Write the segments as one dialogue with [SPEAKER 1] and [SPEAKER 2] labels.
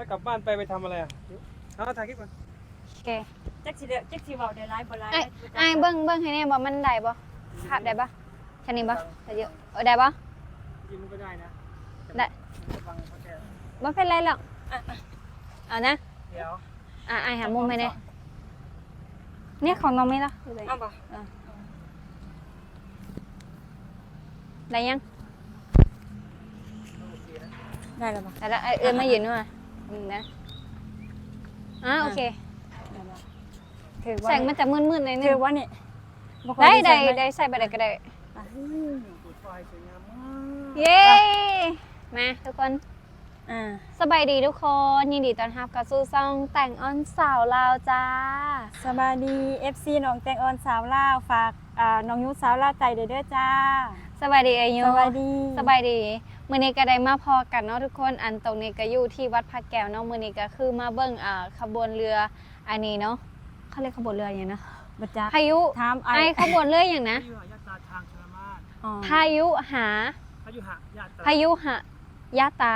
[SPEAKER 1] ถ้ากลับบ้านไปไปทำอะไรอะเอาถ่ายคลิปก่อน
[SPEAKER 2] โอเค
[SPEAKER 3] จักสิเดจักสิเว้าได้หลายบ่หลาย
[SPEAKER 2] ไอ้ไอ้ายเบิ้งเบิ้งให้แน่บ่มันได้บ่ภาพได้บ่แค่นี้บ่ได้เยอะเออได้บ่
[SPEAKER 1] กินก็ได้นะ
[SPEAKER 2] ได้
[SPEAKER 1] ฟังเขาแค่
[SPEAKER 2] บ่เป็นไรหรอกอะเอานะ
[SPEAKER 1] เดี๋ยว
[SPEAKER 2] อะไอ้ายหามุมให้แน่เนี่ยของน้องไม่ล่ะอยู่ไหน
[SPEAKER 3] เอาบ่
[SPEAKER 2] ได้ยัง
[SPEAKER 1] โอเคนะ
[SPEAKER 3] ได้แล้วบ่
[SPEAKER 2] ได้แล้วไอ้เอิ้นมายืนนู่นน่ะ อืมนะอะโอเค
[SPEAKER 3] ถือว่า
[SPEAKER 2] แสงมันจะมืดๆหน่อยนึ
[SPEAKER 3] ถื
[SPEAKER 2] ง
[SPEAKER 3] อว่านี่บ่ค่อย
[SPEAKER 2] ได้ได้
[SPEAKER 3] ใส่หม
[SPEAKER 2] ได้ใส่ไปได้ก็ได้
[SPEAKER 3] อะ
[SPEAKER 1] เปิดไฟสวยงามมาก
[SPEAKER 2] เย้ มาทุกคน
[SPEAKER 3] อ่า
[SPEAKER 2] สบายดีทุกคน ยินดีต้อนรับเข้าสู่ซ่องแต่งออนสาวลาวจ้า
[SPEAKER 3] สบายดี FC น้องแตงออนสาวลาวฝากอ่าน้องยุสาวลาวใจเด้อเด้อจ้า
[SPEAKER 2] สบายดีอายุ
[SPEAKER 3] สบายดี
[SPEAKER 2] สบายดีมื้อนี้ก็ได้มาพอกันเนาะทุกคนอันตรงนี้ก็อยู่ที่วัดพระแก้วเนาะมื้อนี้ก็คือมาเบิ่งอ่าขบวนเรืออันนี้เนาะเขาเรียกขบวนเรืออย่างนะ
[SPEAKER 3] บ่จัก
[SPEAKER 2] พายุ
[SPEAKER 3] ถามไอ้
[SPEAKER 2] ไอขบวนเรืออย่างนะ
[SPEAKER 1] พายุหายาตาทางชลมาศ
[SPEAKER 3] อ๋อ
[SPEAKER 2] พายุหา
[SPEAKER 1] พายุหายาตา
[SPEAKER 2] พายุหะยะตา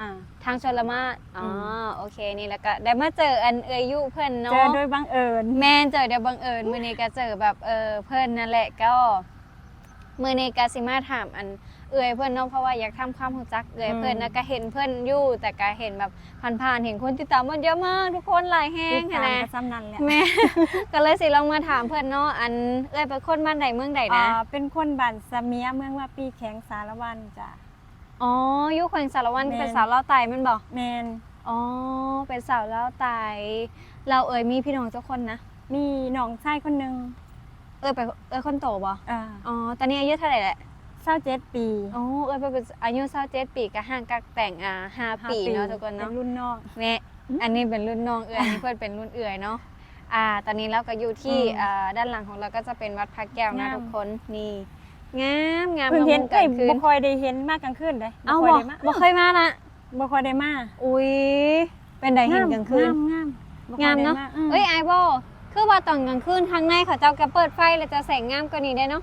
[SPEAKER 3] อ่า
[SPEAKER 2] ทางชลมาศอ๋ออ
[SPEAKER 3] ม
[SPEAKER 2] โอเคนี่แล้วก็ได้มาเจออันเอยยุเพิ่นเนาะ
[SPEAKER 3] เจอโดยบังเอิญ
[SPEAKER 2] แม่นเจอเดี๋ยวบังเอิญมื้อนี้ก็เจอแบบเออเพิ่นนั่นแหละก็มื้อนี้ก็สิมาถามอันเอื้อยเพิ่นเนาะเพราะว่าอยากทำความรู้จักเอื้อยเพิ่นนะก็เห็นเพิ่นอยู่แต่ก็เห็นแบบผ่านๆเห็นคนติดตามมันเยอะมากทุกคนหลายแฮง
[SPEAKER 3] ติด
[SPEAKER 2] หั้น
[SPEAKER 3] ตาม
[SPEAKER 2] นะ
[SPEAKER 3] ก็ซ้ำนั่นแหละ
[SPEAKER 2] แม่ ก็เลยสิลองมาถามเพิ่นเนาะอันเอื้อยเป็นคนบ้านใดเมืองใด
[SPEAKER 3] อ่า
[SPEAKER 2] นะ
[SPEAKER 3] เป็นคนบ้านสะเมียเมืองว่าปีแข็งสารวันจ้ะ
[SPEAKER 2] อ๋ออยู่แขวงสารวัน
[SPEAKER 3] แม่น
[SPEAKER 2] เป็นสาวเล่าวไตแมันบ่
[SPEAKER 3] แมน
[SPEAKER 2] อ๋อเป็นสาวเล่าวไตเราเอ่ยมีพี่น้องเจ้าคนนะ
[SPEAKER 3] มีน้องชายคนหนึง
[SPEAKER 2] เอ้ยไปเอ้ยคนโตบ่
[SPEAKER 3] อ่า
[SPEAKER 2] อ๋อตอนนี้อายุเท่าไหร่แหละ
[SPEAKER 3] 27ปี
[SPEAKER 2] โอ้เอ้ยเพิ่นเป็นอายุ27ปีก็ห่างกักแต่งอ่า
[SPEAKER 3] ห้า
[SPEAKER 2] 5ปีเนาะทุกคน
[SPEAKER 3] เป็
[SPEAKER 2] เนาะ
[SPEAKER 3] นรุ่นน้อง
[SPEAKER 2] แม่อันนี้เป็นรุ่นน้องเอื้อยอันนี้เพิ่นเป็นรุ่นเอื้อยเนาะ อ่า ตอนนี้เราก็อยู่ที่
[SPEAKER 3] อืม
[SPEAKER 2] อ่าด้านหลังของเราก็จะเป็นวัดพระแก้วนะ
[SPEAKER 3] งาม
[SPEAKER 2] ทุกคน นี่ งามงาม
[SPEAKER 3] เพิ่งเห็น
[SPEAKER 2] มา
[SPEAKER 3] เอ้ย
[SPEAKER 2] คื
[SPEAKER 3] บ่
[SPEAKER 2] น
[SPEAKER 3] ค่อยได้เห็นมากกลางคืนเลย
[SPEAKER 2] เอ้า
[SPEAKER 3] บ่
[SPEAKER 2] บ่
[SPEAKER 3] ค่อยได้มา
[SPEAKER 2] บ่เคยมานะ
[SPEAKER 3] บ่ค่อยได้มา
[SPEAKER 2] อุ้ยเป็นไดเห็นกลางคืน
[SPEAKER 3] งามงามบ่ค่
[SPEAKER 2] งา
[SPEAKER 3] อย
[SPEAKER 2] ม
[SPEAKER 3] ได้
[SPEAKER 2] เนาะ
[SPEAKER 3] อืม
[SPEAKER 2] เอ้ยไอโบคือว่าตอนกลางคืนทางในเขาเจ้าก็เปิดไฟแล้วจะแสงงามกว่านี้ได้เนาะ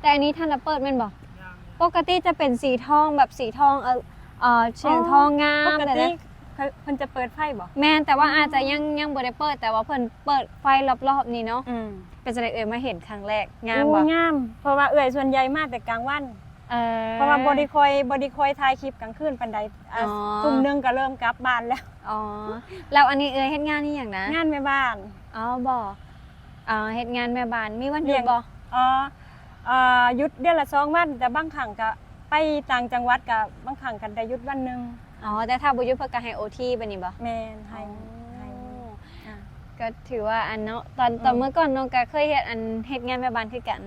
[SPEAKER 2] แต่อันนี้ท่านละเปิดแม่นบ่
[SPEAKER 1] ยาง
[SPEAKER 2] ปกติจะเป็นสีทองแบบสีทองเออเออเฉียงทองงา
[SPEAKER 3] ป
[SPEAKER 2] ม
[SPEAKER 3] ก
[SPEAKER 2] แต่
[SPEAKER 3] ติ
[SPEAKER 2] นะ
[SPEAKER 3] เขาเพิ่นจะเปิดไฟบ่
[SPEAKER 2] แม่นแต่ว่าอาจจะยังยังบ่ได้เปิด แต่ว่าเพิ่นเปิดไฟรอบๆนี้เนาะ
[SPEAKER 3] อืม
[SPEAKER 2] เป็นจะได้เอ่ยมาเห็นครั้งแรกงามบ่
[SPEAKER 3] อู้งาม เพราะว่าเอื้อยส่วนใหญ่มาแต่กลางวัน
[SPEAKER 2] เออ
[SPEAKER 3] เพราะว่าบ่ได้คอยบ่ได้คอยถ่ายคลิปกลางคืนปานใดอะ
[SPEAKER 2] อ๋อ
[SPEAKER 3] ทุ่มหนึงก็เริ่มกลับบ้านแล้ว
[SPEAKER 2] อ๋อแล้วอันนี้เอ่ยเฮ็ดงานนี่หยังนะ
[SPEAKER 3] งานแม่บ้าน
[SPEAKER 2] อ๋อบ่อ๋อเฮ็ดงานแม่บ้านมีวันห
[SPEAKER 3] เลี้
[SPEAKER 2] ยุ
[SPEAKER 3] ย
[SPEAKER 2] ด
[SPEAKER 3] ง
[SPEAKER 2] บ่
[SPEAKER 3] อ๋อเอ่อหยุดเดือนละสองวันแต่บางครั้งก็ไปต่างจังหวัดก็บางครั้งก็ได้หยุดวันหนึง
[SPEAKER 2] อ๋อแต่ถ้าบ่หยุดเพิ่นก็ให้ OT บัดนี้บ่
[SPEAKER 3] แม่นให้ให้
[SPEAKER 2] อ๋อ
[SPEAKER 3] อะ
[SPEAKER 2] ก็ถือว่าอันเนาะตอนตอน
[SPEAKER 3] อืม
[SPEAKER 2] เมื่อก่อนน้องก็เคยเฮ็ดอันเฮ็ดงานแม่บ้านคือกัน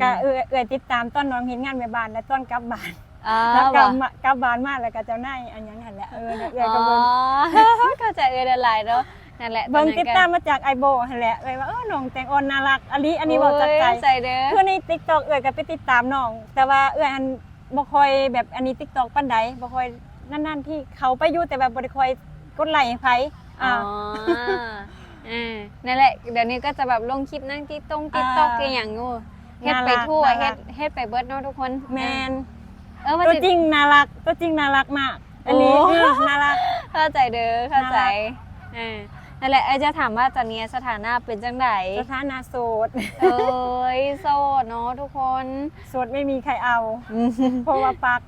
[SPEAKER 3] ก็เอื้อยเอื้อยติดตามตอนน้องเห็นงานแม่บ้านและตอนกลับบ้าน
[SPEAKER 2] อ๋อ
[SPEAKER 3] แล้วก
[SPEAKER 2] บ่
[SPEAKER 3] ลับมากลับบ้านมาแล้วก็เจ้านายอันหยังหั่นแหละเออเอื้อย
[SPEAKER 2] อ๋
[SPEAKER 3] ก็
[SPEAKER 2] อ
[SPEAKER 3] เบิ่ง
[SPEAKER 2] เข้าใจเอ้ยหลายๆเนาะนั่นแหละ
[SPEAKER 3] เบิ่ง
[SPEAKER 2] อนนั้น
[SPEAKER 3] ติด
[SPEAKER 2] ก็
[SPEAKER 3] ตามมาจากไอโบหั่นแหละเอ้ยว่าเออน้องแตงอ่อนน่ารักอันนี้อันนี้บอกจากใจ
[SPEAKER 2] โยใจเด้อ
[SPEAKER 3] คือใน TikTok เอื้อยก็ไปติดตามน้อง แต่ว่าเอื้อยอันบ่ค่อยแบบอันนี้ TikTok ปานใดบ่ค่อย นั่นๆที่เขาไปอยู่แต่แบบบ่ได้ค่อยกดไลค์ให้ไผ
[SPEAKER 2] อ๋
[SPEAKER 3] อ่า
[SPEAKER 2] ออ่านั่นแหละ เดี๋ยวนี้ก็จะแบบลงคลิปนั่งติ๊กตงติ๊กตอก
[SPEAKER 3] อ่า
[SPEAKER 2] อหย่างงูเฮ็ดไป
[SPEAKER 3] น่ารัก
[SPEAKER 2] ทั่ว
[SPEAKER 3] น่ารั
[SPEAKER 2] เฮ็
[SPEAKER 3] ก
[SPEAKER 2] ดเฮ็ดไปเบิดเนาะทุกคน
[SPEAKER 3] แมน
[SPEAKER 2] เออว่า
[SPEAKER 3] ตัว
[SPEAKER 2] สิ
[SPEAKER 3] จริงน่ารักตัวจริงน่ารักมาก อันนี้
[SPEAKER 2] โอ้
[SPEAKER 3] อืมน่ารัก
[SPEAKER 2] เข้าใจเด้อเข้าใจ
[SPEAKER 3] น่ารัก
[SPEAKER 2] อ่านั่นแหละเอ้ยจะถามว่าตอนนี้สถานะเป็นจังได
[SPEAKER 3] สถานะโสด
[SPEAKER 2] เอ้ยโสดเนาะทุกคน
[SPEAKER 3] โสดไม่มีใครเอา เพราะว่าปัก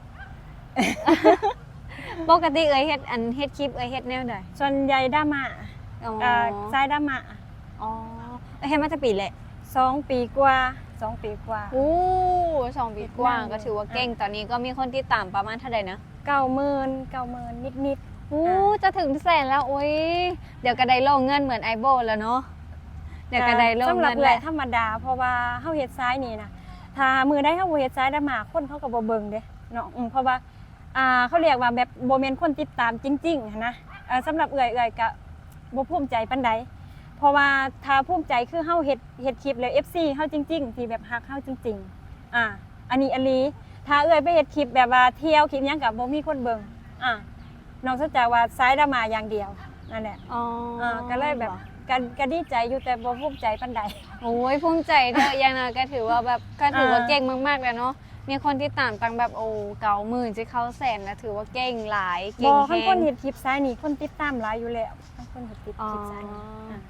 [SPEAKER 2] ปกติเอ้ยเฮ็ดอันเฮ็ดคลิปเอ้ยเฮ็ดแนวใด
[SPEAKER 3] ส่วนใหญ่ด้ามา
[SPEAKER 2] อ๋อ
[SPEAKER 3] เอ่อซ้ายด้ามา
[SPEAKER 2] อ๋อเอ้ยเฮ็ดมาจะปีแหละ
[SPEAKER 3] สองปีกว่าสองปีกว่า
[SPEAKER 2] อู้สองปีกว่า
[SPEAKER 3] นั่น
[SPEAKER 2] ก็ถือว่าเก่งตอนนี้ก็มีคนติดตามประมาณเท่าใดนะ
[SPEAKER 3] เก้าหมื่นเก้าหมื่นนิดนิด
[SPEAKER 2] อู้
[SPEAKER 3] อ่า
[SPEAKER 2] จะถึงแสนแล้วโอ้ยเดี๋ยวก็ได้โลงเงินเหมือนไอโบแล้วเนาะ
[SPEAKER 3] ๆ
[SPEAKER 2] เดี๋ยวก็ได้โลง
[SPEAKER 3] สำหรับ
[SPEAKER 2] เงิน
[SPEAKER 3] เอื้
[SPEAKER 2] แห
[SPEAKER 3] อย
[SPEAKER 2] ละ
[SPEAKER 3] ธรรมดาเพราะว่าเฮาเฮ็ดซ้ายนี่นะถ้ามือได้เฮาบ่เฮ็ดซ้ายด้ามาคนเขาก็บ่เบิ่งเด้เนาะอืมเพราะว่า อ่าเขาเรียกว่าแบบบ่แม่นคนติดตามจริงๆหั้นนะเอ่อสำหรับเอื้อยเอื้อยก็บ่ภูมิใจปานใดเพราะว่าถ้าภูมิใจคือเฮาเฮ็ดเฮ็ดคลิปแล้ว FC เฮาจริง ๆ ที่แบบฮักเฮาจริงๆอ่าอันนี้อันนี้ถ้าเอื้อยไปเฮ็ดคลิปแบบว่าเที่ยวคลิปหยังก็บ่มีคนเบิ่งอ่าน้องสนใจว่าซ้ายดามาอย่างเดียวนั่นแหละ
[SPEAKER 2] อ๋อ
[SPEAKER 3] อ่าก็เลยแบบก็ก็ดีใจอยู่แต่บ่ภูมิใจปานใด
[SPEAKER 2] โอ้ยภูมิใจเธอะอย่างน้อยก็ถือว่าแบบก็ถือว่า
[SPEAKER 3] อ่า
[SPEAKER 2] เก่งมากๆแล้วเนาะ มีคนที่ตามตังแบบโอ้เก่าหมื่นจะเข้าแสนแล้วถือว่าเก่งหลาย
[SPEAKER 3] บ
[SPEAKER 2] เก่ง
[SPEAKER 3] อ
[SPEAKER 2] แฮ
[SPEAKER 3] ข้างคน
[SPEAKER 2] ง
[SPEAKER 3] เห็ดคลิปซ้ายนี่คนติดตามหลายอยู่แล้วข้างคนเห็ดคลิป
[SPEAKER 2] อ๋อ
[SPEAKER 3] คลิปซ้ายนี่อะ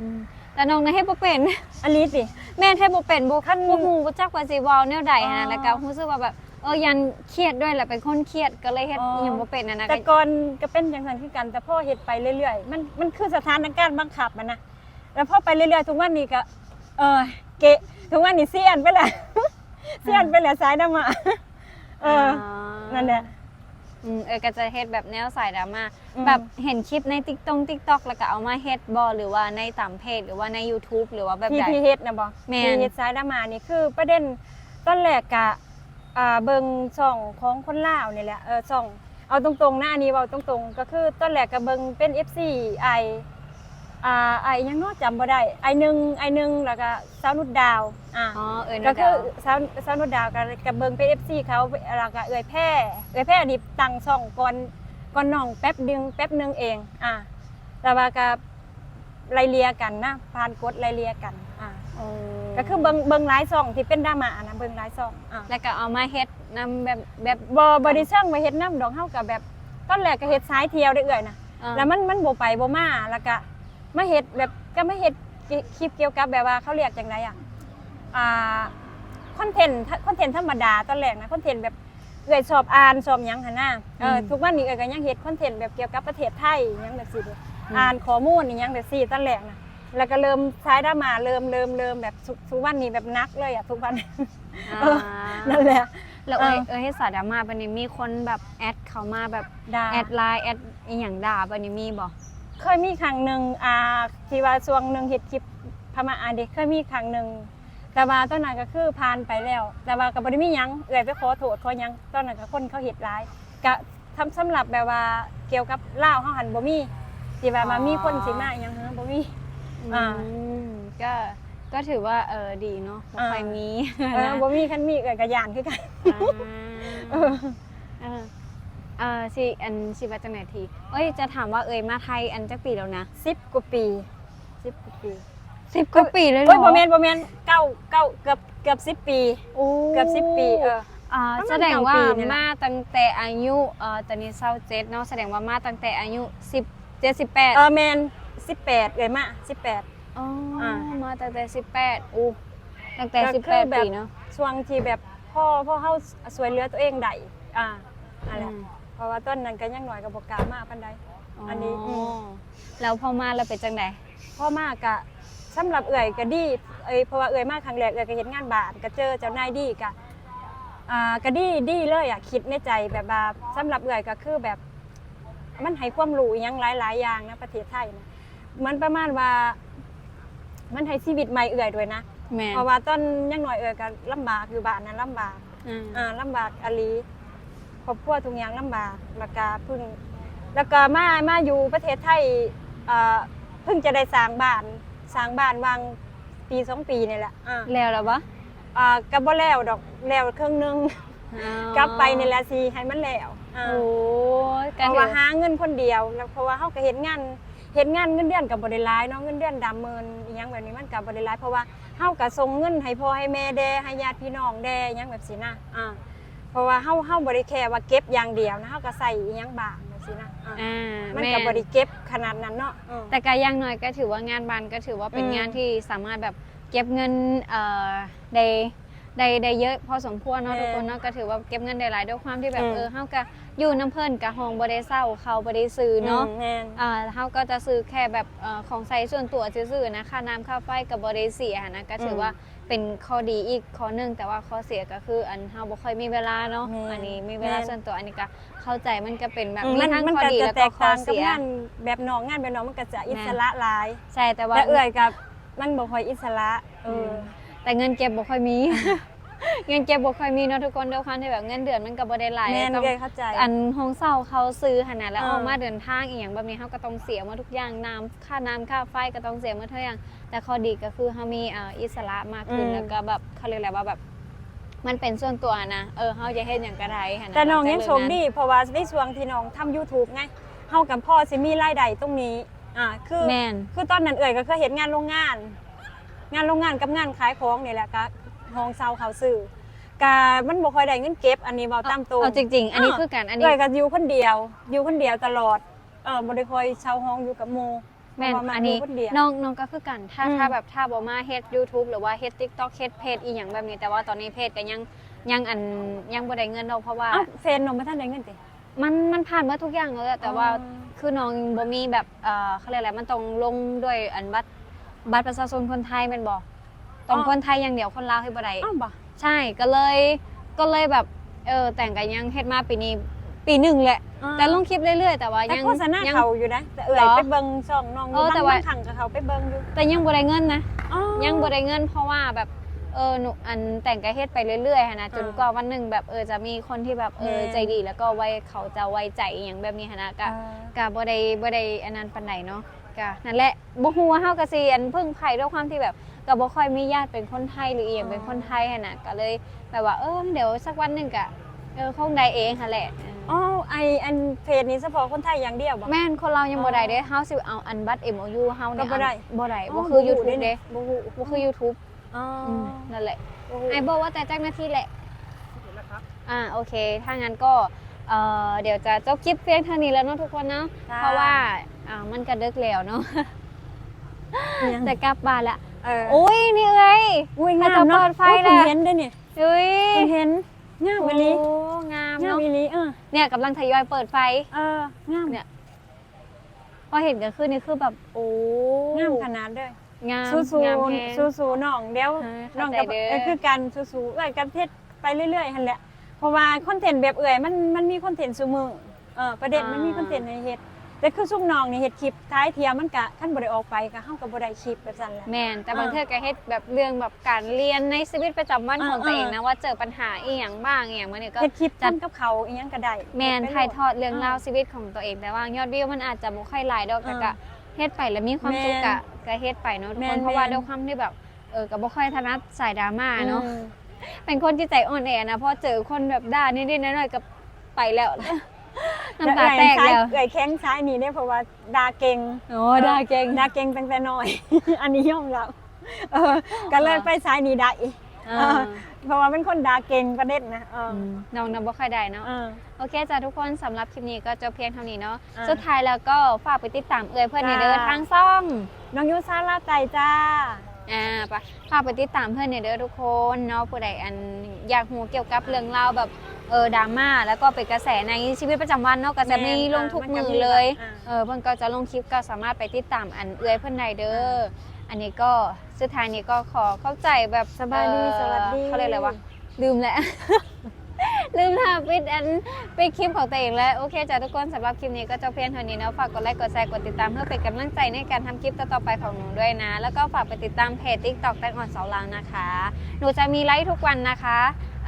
[SPEAKER 2] อืมแต่น้องนะให้บ่เป็น
[SPEAKER 3] อันนี้สิ
[SPEAKER 2] แม่นให้บ่เป็นบ่
[SPEAKER 3] ขั้น
[SPEAKER 2] บ่ฮู้บ่จักว่าสิเว้าแนวใด
[SPEAKER 3] อ๋
[SPEAKER 2] นะ
[SPEAKER 3] อ
[SPEAKER 2] แล้วก็รู้สึกว่าแบบเออยันเครียดด้วยแหละเป็นคนเครียดก็เลยเฮ็ด
[SPEAKER 3] อ๋อ
[SPEAKER 2] อิ หยังบ่เป็นนะนะ
[SPEAKER 3] แต่
[SPEAKER 2] ก็
[SPEAKER 3] ก่อนก็เป็นอย่างนั้นคือกัน แต่พ่อเห็ดไปเรื่อยๆ มันมันคือสถานการณ์บังคับมันนะแล้วพ่อไปเรื่อยๆทุกวันนี้ก็ เออเกะทุกวันนี้เสียนไปแหละ เสียนไปแหละสายดำมาเอออนั่นแหละ
[SPEAKER 2] อืมเออก็จะเฮ็ดแบบแนวสายดราม่า
[SPEAKER 3] อืม
[SPEAKER 2] แบบเห็นคลิปใน TikTok TikTok แล้วก็เอามาเฮ็ดบ่หรือว่าในตามเพจหรือว่าใน YouTube หรือว่าแบบ
[SPEAKER 3] ที่
[SPEAKER 2] ใด
[SPEAKER 3] ที่เฮ็ดนะบอ
[SPEAKER 2] แม่น
[SPEAKER 3] ที่เฮ็ดสายดำมานี่คือประเด็นต้นแรกกะอ่าเบิงช่องของคนลาวนี่แหละเออช่องเอาตรงๆนะอันนี้เว้าตรงๆ ก็คือต้นแรกก็เบิงเป็น FC ไอ อ่าไอยังเนาะจำบ่ได้ไอหนึ่งไอหนึ่งแล้วก็สาวนุดดาวอ่า
[SPEAKER 2] อ๋อเออ
[SPEAKER 3] ก็
[SPEAKER 2] นะ
[SPEAKER 3] คือ
[SPEAKER 2] ดาว
[SPEAKER 3] สาวสาวนุดดาวกับกับเบิงเป็น FC เขาแล้วก็เอ่ยแพร่เอ่ยแพร่นี่ตั้งช่องก่อนก่อนน้องแป๊บดึงแป๊บหนึงเองอ่าแต่ว่าก็ไล่เลียกันนะผ่านกดไล่เลียกันอ่า
[SPEAKER 2] อ๋อ
[SPEAKER 3] ก็คือเบิงเบิงหลายซองที่เป็นดราม่านะเบิงหลายซองอ่า
[SPEAKER 2] แล้วก็เอามาเฮ็ดนำแบบแบบ
[SPEAKER 3] บ่บ่ได้เชิงไปเฮ็ดน้ำดอกเฮากับแบบตอนแรกก็เฮ็ดสายเที่ยวได้เอ่ยนะ
[SPEAKER 2] เอ่อ
[SPEAKER 3] แล้วมันมันบ่ไปบ่มาแล้วก็ มาเฮ็ดแบบก็มาเฮ็ดคลิปเกี่ยวกับแบบว่าเขาเรียกจังไดอะอ่าคอนเทนต์คอนเทนต์ธรรมดาตอนแรกนะคอนเทนต์แบบเอ่ยชอบอ่านชอบหยังหั่นน่ะเออทุกวันนี้เอ่ยก็ยังเฮ็ดคอนเทนต์แบบเกี่ยวกับประเทศไทยหยังแบบซี่เด้อ่านข้อมูลอีหยังแบบซี่ตอนแรกนะแล้วก็เริ่มใช้ดราม่าเริ่มเริ่มเริ่มแบบทุกทุกวันนี้แบบนักเลยอะทุกวันเออนั่นแหละ
[SPEAKER 2] แล้วเอ้ย
[SPEAKER 3] เออ
[SPEAKER 2] เอ้ยให้สายดราม่าบัดนี้มีคนแบบแอดเข้ามาแบบ
[SPEAKER 3] ด่า
[SPEAKER 2] แอดไลน์แอดอีหยังด่าบัดนี้มีบ่
[SPEAKER 3] เคยมีครั้งหนึ่งอ่าที่ว่าช่วงหนึ่งเห็ดคลิปพม่าอาเด็กเคยมีครั้งหนึ่งแต่ว่าตอนนั้นก็คือผ่านไปแล้ว แต่ว่าก็บ่ได้มีหยังเอ่ยไปขอโทษขอหยังตอนนั้นก็คนเขาเห็ดร้ายก็ทำสำหรับแบบว่าเกี่ยวกับลาวเฮาหันบ่มีที่ว่ามามีคนสิมาอิหยังเฮาบ่มี อ่า
[SPEAKER 2] อืมก็ก็ถือว่าเออดีเนาะบ่
[SPEAKER 3] อ่า
[SPEAKER 2] ค่อยมี
[SPEAKER 3] เออบ่มีคันมีเอ่ยก็ย่านคือกันเออ
[SPEAKER 2] เออ เออสิอันสิว่าจังไหนทีเอ้ยจะถามว่าเอ้ยมาไทยอันจักปีแล้วนะ
[SPEAKER 3] 10กว่าปี10กว่าปี
[SPEAKER 2] สิบกว่าปีเลยเหร
[SPEAKER 3] โอ้ย
[SPEAKER 2] อ
[SPEAKER 3] บ่แม่นบ่แม่นเก้าเก้าเกือบเกือบ10ปี
[SPEAKER 2] โอ้
[SPEAKER 3] เกือบ10ปีเออ
[SPEAKER 2] อ่า
[SPEAKER 3] ประมาณ
[SPEAKER 2] แสดงว่า
[SPEAKER 3] เก้าปีนี่แหละ
[SPEAKER 2] มาตั้งแต่อายุเอ่อตอนนี้เศร้าเจ็ดเนาะแสดงว่ามาตั้งแต่อายุสิบเจ็ดสิบแปด
[SPEAKER 3] เออแม่น18เอ่ยมา18
[SPEAKER 2] อ๋อ
[SPEAKER 3] อ่า
[SPEAKER 2] มาตั้งแต่สิบแปดอู้ตั้งแต่
[SPEAKER 3] ก็
[SPEAKER 2] สิบ
[SPEAKER 3] คื
[SPEAKER 2] แป
[SPEAKER 3] อ
[SPEAKER 2] ด
[SPEAKER 3] แบบ
[SPEAKER 2] ปีเนาะ
[SPEAKER 3] ช่วงที่แบบพ่อพ่อเฮาสวยเหลือตัวเองได้อ่าอะไร
[SPEAKER 2] อืม
[SPEAKER 3] เพราะว่าต้นนั้นก็ยังหน่อยกับบอกกล้ามากปันใด อันนี้อืม
[SPEAKER 2] แล้วพอมาแล้วเป็นจังได
[SPEAKER 3] พ่อมากกะสำหรับเอื่อยก็ดีเอ้ยเพราะว่าเอื่อยมากครั้งแรกเอื่อยก็เห็นงานบาทก็เจอเจ้านายดีกะอ่าก็ดีดีเลยอะคิดในใจแบบว่าสำหรับเอื่อยก็คือแบบ มันให้ความรู้อิหยังหลาย ๆ อย่างนะประเทศไทยนะเหมันประมาณว่า มันให้ชีวิตใหม่เอื่อยด้วยนะ
[SPEAKER 2] แม่
[SPEAKER 3] เพราะว่าต้นยังหน่อยเอื่อยก็ลำบากอยู่บ้านนั้นลำบาก
[SPEAKER 2] อืม
[SPEAKER 3] อ่าลำบากอลี ครอบครัวทุกอย่างลำบากแล้วก็เพิ่งแล้วก็มามาอยู่ประเทศไทยอ่าเพิ่งจะได้สร้างบ้านสร้างบ้านวางปีสองปีนี่แหละอ่า
[SPEAKER 2] แล้วแล้วปะ
[SPEAKER 3] อ่าก็บ่แล้วดอกแล้วครึ่งหนึง
[SPEAKER 2] อ๋อก
[SPEAKER 3] ลับไปนี่แหละสิให้มันแล้วอ่า
[SPEAKER 2] โอ้ย
[SPEAKER 3] เพ
[SPEAKER 2] ก็
[SPEAKER 3] ราะ
[SPEAKER 2] ถื
[SPEAKER 3] ว่า
[SPEAKER 2] อ
[SPEAKER 3] หาเงินคนเดียวแล้วเพราะว่าเฮาก็เฮ็ดงานเฮ็ดงานเงินเดือนก็บ่ได้หลายเนาะเงินเดือนดำเมินอีหยังแบบนี้มันก็บ่ได้หลายเพราะว่าเฮาก็ส่งเงินให้พ่อให้แม่แดให้ญาติพี่น้องแดอิหยังแบบสินะอ่าเพ ราะว่าเฮาเฮาบ่ได้แค่ว่าเก็บอย่างเดียวนะเฮาก็ใส่อีหยังบางจังซี่นะอ่า
[SPEAKER 2] อ่า
[SPEAKER 3] มัน
[SPEAKER 2] แม่
[SPEAKER 3] ก็บ่ได้เก็บขนาดนั้นเนาะอืม
[SPEAKER 2] แต่ก็อยังน้อยก็ถือว่างานบานก็ถือว่าเป็น
[SPEAKER 3] อืม
[SPEAKER 2] งานที่สามารถแบบเก็บเงินเอ่อได้ได้ได้เยอะพอสมควรเนาะ
[SPEAKER 3] เออ
[SPEAKER 2] ทุกคนเนาะก็ถือว่าเก็บเงินได้หลายด้วยความที่แบบ
[SPEAKER 3] อืม
[SPEAKER 2] เออเฮาก็อยู่น้ำเพิ่นกับห้องบ่ได้เศร้าเขาบ่ได้ซื้อเนาะ
[SPEAKER 3] อืมแม่น
[SPEAKER 2] อ่าเฮาก็จะซื้อแค่แบบเอ่อของใช้ส่วนตัวซื่อๆนะค่าน้ำค่าไฟกับ่ได้เสียนะก็ถืออ
[SPEAKER 3] ม
[SPEAKER 2] ว่า เป็นข้อดีอีกข้อหนึงแต่ว่าข้อเสียก็คืออันเฮาบ่ค่อยมีเวลาเนาะ
[SPEAKER 3] แม่น
[SPEAKER 2] อันนี้มีเวลา
[SPEAKER 3] แม่น
[SPEAKER 2] ส่วนตัวอันนี้ก็เข้าใจมันก็เป็นแบบ
[SPEAKER 3] อื
[SPEAKER 2] มีทั้ง
[SPEAKER 3] มัน
[SPEAKER 2] ข้อ
[SPEAKER 3] ก็
[SPEAKER 2] ดี
[SPEAKER 3] จะ
[SPEAKER 2] แล้ว
[SPEAKER 3] แต
[SPEAKER 2] ก็
[SPEAKER 3] ก
[SPEAKER 2] ข้อ
[SPEAKER 3] ต่างกับ
[SPEAKER 2] เสีย
[SPEAKER 3] งานแบบน้องงานแบบน้องมันก็จะอิสระหลาย
[SPEAKER 2] ใช่แต่ว่า
[SPEAKER 3] แต่เอื้อยกับมันบ่ค่อยอิสระเออ
[SPEAKER 2] แต่เงินเก็บบ่ค่อยมี เงินเก็บบ่ค่อยมีเนาะทุกคนด้วยความที่แบบเงินเดือนมันก็บ่ได้หลาย
[SPEAKER 3] แม่น
[SPEAKER 2] ต้อง
[SPEAKER 3] เอื้อยเข้าใจ
[SPEAKER 2] อันห้องเช่าเขาซื้อขนาดแล้ว
[SPEAKER 3] อ่า
[SPEAKER 2] ออกมาเดินทางอีกอย่างแบบนี้เขาก็ต้องเสียหมาทุกอย่างน้ำค่าน้ำค่าไฟก็ต้องเสียหมาทุกอย่าง แต่ข้อดีก็คือเขามีอ่าอิสระมากขึ้นแล้วก็แบบเขาเรียกอะไรว่าแบบ มันเป็นส่วนตัวนะเออเขาจะเฮ็ดอย่างกระไรหั้ะ
[SPEAKER 3] แต่น้องยัง
[SPEAKER 2] หลั
[SPEAKER 3] โช
[SPEAKER 2] จาก
[SPEAKER 3] ค
[SPEAKER 2] เลิกงาน
[SPEAKER 3] ดีเพราะว่าในช่วงที่น้องทำ YouTube ไงเฮากับพ่อสิมีรายได้ตรงนี้อ่าคือ
[SPEAKER 2] แม่น
[SPEAKER 3] คือตอนนั้นเอ่ยก็เคยเห็นงานโรงงาน งานโรงงานกับงานขายของนี่แหละก็ ห้องเซาเขาซื้อกะมันบ่ค่อยได้เงินเก็บอันนี้เว้าตามตรง
[SPEAKER 2] เอาจริง ๆ อันนี้
[SPEAKER 3] อ้าว
[SPEAKER 2] คือกันอัน
[SPEAKER 3] เอ้
[SPEAKER 2] นี้
[SPEAKER 3] ยก็อยู่คนเดียว อยู่คนเดียวตลอดเออบ่ได้ค่อยเช่าห้องอยู่กับหมู่
[SPEAKER 2] แม่น
[SPEAKER 3] เพราะว่า
[SPEAKER 2] อันนี้
[SPEAKER 3] ยู่คนเดียว
[SPEAKER 2] น้องน้องก็คือกันถ้า
[SPEAKER 3] อืม
[SPEAKER 2] ถ้าแบบถ้าบ่มาเฮ็ด YouTube หรือว่าเฮ็ด TikTok เฮ็ดเพจอีหยังแบบนี้แต่ว่าตอนนี้เพจก็ยังยังอันยังบ่ได้เงินดอกเพราะว่า
[SPEAKER 3] เอ้าแฟนน้องบ่ทันได้เงินติ
[SPEAKER 2] มันมันผ่านมาทุกอย่างแล้วแหละแต่ว่า
[SPEAKER 3] อ๋อ
[SPEAKER 2] คือน้องบ่มีแบบเอ่อเขาเรียกอะไรมันต้องลงด้วยอันบัตรบัตรประชาชนคนไทยแม่นบ่ ต้องคนไทยอย่างเดียวคนลาวให้บ่ได้
[SPEAKER 3] อ้าวบ่
[SPEAKER 2] ใช่ก็เลยก็เลยแบบเออแต่งกันยังเฮ็ดมาปีนี้ปีหนึ่งแหละแต่ลงคลิปเรื่อยๆแต่ว่า
[SPEAKER 3] แต่
[SPEAKER 2] ยัง
[SPEAKER 3] โฆษณา
[SPEAKER 2] ยั
[SPEAKER 3] เขาอยู่นะแต่เอ่ย
[SPEAKER 2] เหรอ
[SPEAKER 3] ไปเบิ่งช่องน้อง
[SPEAKER 2] เออแต่ว่า
[SPEAKER 3] บงครั้งก็เขาไปเบิ่งอยู่
[SPEAKER 2] แต่ยังบ่ได้เงินนะ
[SPEAKER 3] อ๋อ
[SPEAKER 2] ยังบ่ได้เงินเพราะว่าแบบเออหนูอันแต่งกระเฮ็ดไปเรื่อยๆหั้นนะจน
[SPEAKER 3] อ่าก
[SPEAKER 2] ว่าวันหนึ่งแบบเออจะมีคนที่แบบเออ
[SPEAKER 3] แม่
[SPEAKER 2] ใจดี แล้วก็ไว้เขาจะไว้ใจอหย่างแบบนี้หั้นนะก็
[SPEAKER 3] อ่า
[SPEAKER 2] ก็บ่ได้บ่ได้อันนั้นปานใดเนาะก็นั่นแหละบ่ฮู้ว่าเฮาก็สิอันพึ่งไผด้วยความที่แบบ ก็บ่ค่อยมีญาติเป็นคนไทยหรืออีหยังเป็นคนไทยหันน่ะก็เลยแบบว่าเออเดี๋ยวสักวันหนึงก็เออคงได้เองหั่นแหละ
[SPEAKER 3] อ๋อไออันเพจนี้เฉพาะคนไทยอย่างเดียวบ่
[SPEAKER 2] แม่นคนเรายังบ่ได้เด้เฮาสิเอาอันบัตร MOU เฮาเนี่ย
[SPEAKER 3] ก็บ่ได้
[SPEAKER 2] บ่ได้
[SPEAKER 3] อ๋อ
[SPEAKER 2] บ่คือ
[SPEAKER 3] บ่ฮู้
[SPEAKER 2] YouTube
[SPEAKER 3] เด้
[SPEAKER 2] เด้
[SPEAKER 3] บ่ฮู้
[SPEAKER 2] บ่คือ YouTube
[SPEAKER 3] อ๋ออ
[SPEAKER 2] มนั่นแหละ
[SPEAKER 3] บ่ฮู้
[SPEAKER 2] ไอ้บอกว่าแต่จักหน้าที่แหละ
[SPEAKER 1] เห็นแล้วครับ
[SPEAKER 2] อ่าโอเค ถ้างั้นก็เอ่อเดี๋ยวจะจบคลิปเพียงเท่านี้แล้วเนาะทุกคนเนาะ
[SPEAKER 3] จ้า
[SPEAKER 2] เพราะว่าอ่ามันกระดึกแล้วเนาะ
[SPEAKER 3] ยัง
[SPEAKER 2] จะกลับบ้านละ
[SPEAKER 3] เออ
[SPEAKER 2] โอ้ยนี่เอ้ย
[SPEAKER 3] อุ้ย
[SPEAKER 2] ถ้างา
[SPEAKER 3] ม
[SPEAKER 2] จะ
[SPEAKER 3] เนาะ
[SPEAKER 2] เปิดไฟ
[SPEAKER 3] โอ้ย
[SPEAKER 2] ล่ะ
[SPEAKER 3] เพิ่งเห็นได้เนี่ย
[SPEAKER 2] เฮ้ย
[SPEAKER 3] เพิ่งเห็นงามอีหลี
[SPEAKER 2] โอ้งาม
[SPEAKER 3] งาม
[SPEAKER 2] เนาะ
[SPEAKER 3] อีหลีเออ
[SPEAKER 2] เนี่ยกำลังทยอยเปิดไฟ
[SPEAKER 3] เอองาม
[SPEAKER 2] เนี่ยพอเห็นกันขึ้นนี่คือแบบโอ้
[SPEAKER 3] งามขนาดเด้อ
[SPEAKER 2] งาม
[SPEAKER 3] สู้
[SPEAKER 2] งามแฮง
[SPEAKER 3] ๆสู้ๆน้องเดี๋ยว
[SPEAKER 2] เออ
[SPEAKER 3] น้อง
[SPEAKER 2] เข้า
[SPEAKER 3] กับ
[SPEAKER 2] ใจเด้อ
[SPEAKER 3] เออคือกันสู้ๆเอ้ยกันเทศไปเรื่อยๆหั่นแหละเพราะว่าคอนเทนต์แบบเอ่ยมันมันมีคอนเทนต์ซุมือเออประเด็นมันมีคอนเทนต์ในเฮ็ด แต่คือซุกน้องนี่เฮ็ดคลิปท้ายเทียมันก็คันบ่ได้ออกไปก็เฮาก็บ่ได้คลิปแบบนั้นแหละ
[SPEAKER 2] แมนแต่บาง
[SPEAKER 3] อ่า
[SPEAKER 2] เทื่อก็เฮ็ดแบบเรื่องแบบการเรียนในชีวิตประจำวันของ
[SPEAKER 3] อ่า
[SPEAKER 2] ตัวเองนะ
[SPEAKER 3] อ่า
[SPEAKER 2] ว่าเจอปัญหาอีหยังบ้างอีหยังมาเนี่ยก็
[SPEAKER 3] เฮ็ดคลิป
[SPEAKER 2] จัด
[SPEAKER 3] ทำกับเขาวอีหยังก็ได้
[SPEAKER 2] แมน
[SPEAKER 3] ไป
[SPEAKER 2] ถ่ายทอด
[SPEAKER 3] โล
[SPEAKER 2] เรื่องราวชีวิตของตัวเองแต่ว่ายอดวิวมันอาจจะบ่ค่อยหลายดอกแต่ก็เฮ็ดไปแล้วมีความสุข
[SPEAKER 3] แม่น
[SPEAKER 2] กะก็เฮ็ดไปเนาะทุก
[SPEAKER 3] แม่
[SPEAKER 2] คน
[SPEAKER 3] น
[SPEAKER 2] เพราะว่า
[SPEAKER 3] แม่น
[SPEAKER 2] ด้วยความที่แบบเออก็บ่ค่อยถนัดสายดราม่าเนาะ
[SPEAKER 3] อืม
[SPEAKER 2] เป็นคนที่ใจอ่อนแอนะพอเจอคนแบบด่านิดๆหน่อยๆก็ไปแล้ว น้ำตาแตกแล้ว
[SPEAKER 3] เอ่ยแข้งซ้ายนี่เนี่ยเพราะว่าดาเก่ง
[SPEAKER 2] โอ้ด่าเก่ง
[SPEAKER 3] ดาเก่งตั้งแต่น้อย อันนี้ยอมรับเออก็เลยไปซ้ายนี่ได้อีก
[SPEAKER 2] อ่า
[SPEAKER 3] เพราะว่าเป็นคนดาเก่งประเด็นนะเออ
[SPEAKER 2] อืมน้องนำบ่ค่อยได้เนาะ
[SPEAKER 3] เออ
[SPEAKER 2] โอเคจ้ะทุกคนสำหรับคลิปนี้ก็จบเพียงเท่านี้เนาะ
[SPEAKER 3] อ่า
[SPEAKER 2] สุดท้ายแล้วก็ฝากไปติดตามเอ่ยเพื่อนใน
[SPEAKER 3] จ้า
[SPEAKER 2] เด้อทางซ่อง
[SPEAKER 3] น้องยุซาลาใจจ้า
[SPEAKER 2] อ่าไปฝากไปติดตามเพื่อนในเด้อทุกคนเนาะผู้ใดอันอยากหูเกี่ยวกับเรื่องราวแบบ เออดราม่าแล้วก็เป็นกระแสในชีวิตประจำวันเนาะก็จะมีลงทุกมือเลย
[SPEAKER 3] อ่า
[SPEAKER 2] เออเพื่อนก็จะลงคลิปก็สามารถไปติดตามอันเอ่ยเพื่อนในเด้ออันนี้ก็สุดท้ายนี้ก็ขอเข้าใจแบบ
[SPEAKER 3] สบายดี
[SPEAKER 2] เอ่อ
[SPEAKER 3] สวัสดี
[SPEAKER 2] เขาเรียกอะไรวะลืมแล้วลืมค่ะปิดอันปิดคลิปของตัวเองแล้ว โอเคจ้ะทุกคนสำหรับคลิปนี้ก็จะเพียงเท่านี้เนาะฝากกดไลค์กดแชร์กดติดตามเพื่อเป็นกำลังใจในการทำคลิปต่อๆไปของหนูด้วยนะ แล้วก็ฝากไปติดตามเพจ TikTok แตงอ่อนเสาลังนะคะ หนูจะมีไลฟ์ทุกวันนะคะ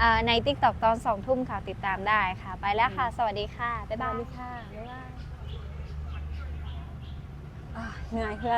[SPEAKER 2] เอ่อใน TikTok ตอน2ทุ่มค่ะติดตามได้ค่ะ ไปแล้วค่ะ สวัสดีค่ะ บ๊าย
[SPEAKER 3] ส
[SPEAKER 2] บา
[SPEAKER 3] วัส
[SPEAKER 2] ย
[SPEAKER 3] ดีค่ะบ๊ายบาย อะเหนื่อยเพื่อน